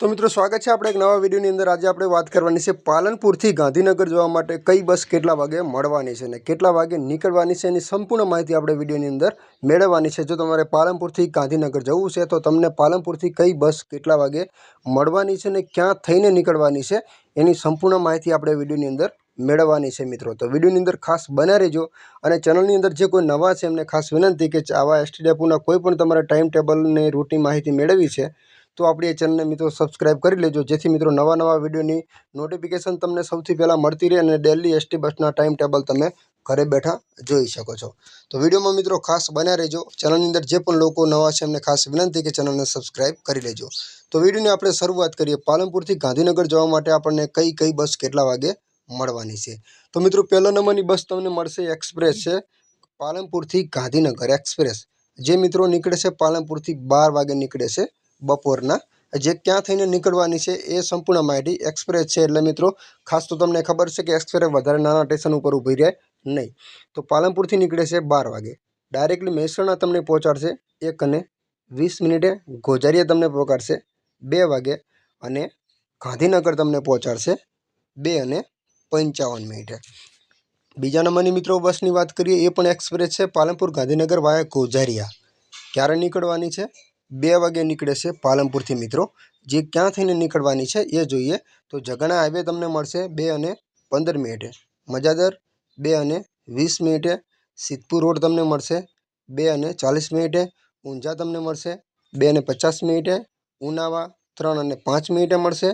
તો મિત્રો, સ્વાગત છે આપણે એક નવા વિડીયોની અંદર. આજે આપણે વાત કરવાની છે પાલનપુરથી ગાંધીનગર જવા માટે કઈ બસ કેટલા વાગે મળવાની છે અને કેટલા વાગે નીકળવાની છે એની સંપૂર્ણ માહિતી આપણે વિડીયોની અંદર મેળવવાની છે. જો તમારે પાલનપુરથી ગાંધીનગર જવું છે, તો તમને પાલનપુરથી કઈ બસ કેટલા વાગે મળવાની છે અને ક્યાં થઈને નીકળવાની છે એની સંપૂર્ણ માહિતી આપણે વિડીયોની અંદર મેળવવાની છે મિત્રો. તો વિડીયોની અંદર ખાસ બના રહેજો અને ચેનલની અંદર જે કોઈ નવા છે, એમને ખાસ વિનંતી કે આવા એસટી ડેપોના કોઈ પણ તમારે ટાઈમ ટેબલને રૂટની માહિતી મેળવી છે તો આપણી એ ચેનલને મિત્રો સબસ્ક્રાઈબ કરી લેજો, જેથી મિત્રો નવા નવા વિડીયોની નોટિફિકેશન તમને સૌથી પહેલાં મળતી રહે અને ડેલી એસટી બસના ટાઈમ ટેબલ તમે ઘરે બેઠા જોઈ શકો છો. તો વિડીયોમાં મિત્રો ખાસ બન્યા રહેજો. ચેનલની અંદર જે પણ લોકો નવા છે એમને ખાસ વિનંતી કે ચેનલને સબસ્ક્રાઈબ કરી લેજો. તો વિડીયોની આપણે શરૂઆત કરીએ. પાલનપુરથી ગાંધીનગર જવા માટે આપણને કઈ કઈ બસ કેટલા વાગે મળવાની છે? તો મિત્રો પહેલો નંબરની બસ તમને મળશે એક્સપ્રેસ છે. પાલનપુરથી ગાંધીનગર એક્સપ્રેસ. જે મિત્રો નીકળે છે પાલનપુરથી બાર વાગે નીકળે છે. બપોરના, જે ક્યાં થઈને નીકળવાની છે એ સંપૂર્ણ માહિતી એક્સપ્રેસ છે. એટલે મિત્રો, ખાસ તો તમને ખબર છે કે એક્સપ્રેસ વધારે નાના સ્ટેશન ઉપર ઊભી રહે નહીં. તો પાલનપુરથી નીકળે છે બાર વાગે. ડાયરેક્ટલી મહેસાણા તમને પહોંચાડશે એક અને વીસ મિનિટે. ગોજારીએ તમને પહોંચાડશે બે વાગે અને ગાંધીનગર તમને પહોંચાડશે બે અને પંચાવન મિનિટે. બીજા નંબરની મિત્રો બસની વાત કરીએ, એ પણ એક્સપ્રેસ છે પાલનપુર ગાંધીનગર વાયા ગોજારિયા. ક્યારે નીકળવાની છે? બે વાગે નીકળે છે પાલનપુરથી મિત્રો. જે ક્યાં થઈને નીકળવાની છે એ જોઈએ. તો જગણા હાઈવે તમને મળશે બે અને પંદર મિનિટે. મજાદર? બે અને વીસ મિનિટે. સિદ્ધપુર રોડ તમને મળશે બે અને ચાલીસ મિનિટે. ઊંઝા તમને મળશે બે અને પચાસ મિનિટે. ઉનાવા ત્રણ અને પાંચ મિનિટે મળશે.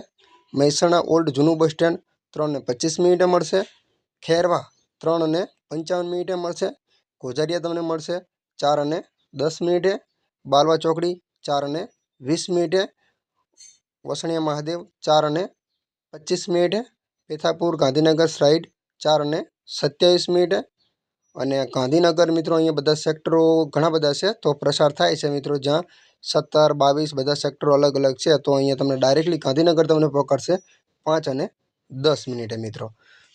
મહેસાણા ઓલ્ડ જૂનું બસ સ્ટેન્ડ ત્રણ અને પચીસ મિનિટે મળશે. ખેરવા ત્રણ અને પંચાવન મિનિટે મળશે. ગોઝારિયા તમને મળશે ચાર અને દસ મિનિટે. બાલવા ચોકડી, ચાર અને વીસ મિનિટે વસણિયા મહાદેવ, ચાર અને પચીસ મિનિટે પેથાપુર ગાંધીનગર સાઈડ ચાર અને સત્યાવીસ મિનિટે. અને ગાંધીનગર મિત્રો, અહીંયા બધા સેક્ટરો ઘણા બધા છે, તો પ્રસાર થાય છે મિત્રો, જ્યાં સત્તર, બાવીસ બધા સેક્ટરો અલગ અલગ છે, તો અહીંયા તમને ડાયરેક્ટલી ગાંધીનગર તમને પકડશે પાંચ અને દસ મિનિટે મિત્રો.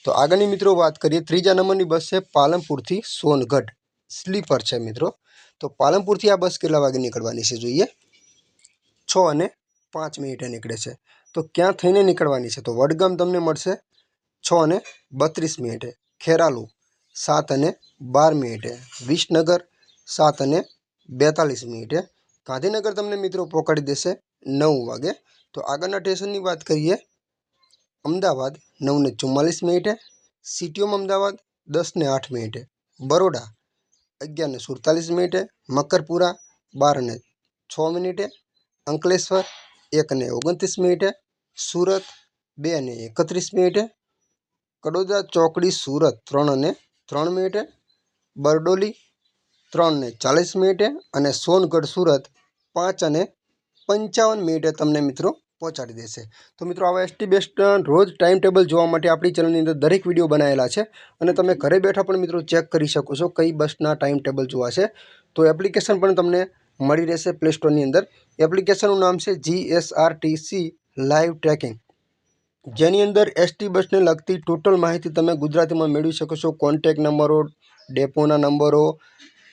તો આગળની મિત્રો વાત કરીએ, ત્રીજા નંબરની બસ છે પાલનપુરથી સોનગઢ. સ્લીપર છે મિત્રો. તો પાલનપુરથી આ બસ કેટલા વાગે નીકળવાની છે જોઈએ? છ અને પાંચ મિનિટે નીકળે છે. તો ક્યાં થઈને નીકળવાની છે? તો વડગામ તમને મળશે છ અને બત્રીસ મિનિટે. ખેરાલુ સાત અને બાર મિનિટે. વિસનગર સાત અને બેતાલીસ મિનિટે. ગાંધીનગર તમને મિત્રો પહોંચાડી દેશે નવ વાગે. તો આગળના સ્ટેશનની વાત કરીએ. અમદાવાદ નવને ચુમ્માલીસ મિનિટે. સિટીઓમ અમદાવાદ દસને આઠ મિનિટે. બરોડા અગિયારને સુડતાલીસ મિનિટે મકરપુરા બારને છ મિનિટે અંકલેશ્વર એકને ઓગણત્રીસ મિનિટે સુરત બે અને એકત્રીસ મિનિટે કડોદરા ચોકડી સુરત ત્રણ અને ત્રણ મિનિટે બરડોલી ત્રણ ને ચાલીસ મિનિટે અને સોનગઢ સુરત પાંચ અને પંચાવન મિનિટે. તમને મિત્રો પહોંચાડી દેશે. તો મિત્રો, આવા એસટી બેસ્ટના રોજ ટાઈમ ટેબલ જોવા માટે આપણી ચેનલની અંદર દરેક વીડિયો બનાવેલા છે અને તમે ઘરે બેઠા પણ મિત્રો ચેક કરી શકો છો કઈ બસના ટાઈમ ટેબલ જોવા છે. તો એપ્લિકેશન પણ તમને મળી રહેશે પ્લે સ્ટોરની અંદર. એપ્લિકેશનનું નામ છે જીએસઆરટીસી લાઈવ ટ્રેકિંગ જેની અંદર એસટી બસને લગતી ટોટલ માહિતી તમે ગુજરાતીમાં મેળવી શકો છો. કોન્ટેક નંબરો ડેપોના નંબરો,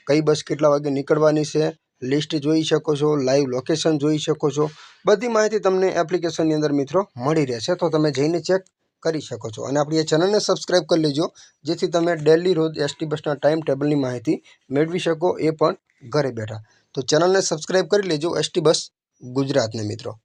કઈ બસ કેટલા વાગે નીકળવાની છે લિસ્ટ જોઈ શકો છો, લાઈવ લોકેશન જોઈ શકો છો. બધી માહિતી તમને એપ્લિકેશનની અંદર મિત્રો મળી રહેશે. તો તમે જઈને ચેક કરી શકો છો. અને આપણી એ ચેનલને સબસ્ક્રાઈબ કરી લેજો, જેથી તમે ડેલી રોજ એસટી બસના ટાઈમ ટેબલની માહિતી મેળવી શકો એ પણ ઘરે બેઠા. તો ચેનલને સબસ્ક્રાઈબ કરી લેજો એસટી બસ ગુજરાતને મિત્રો.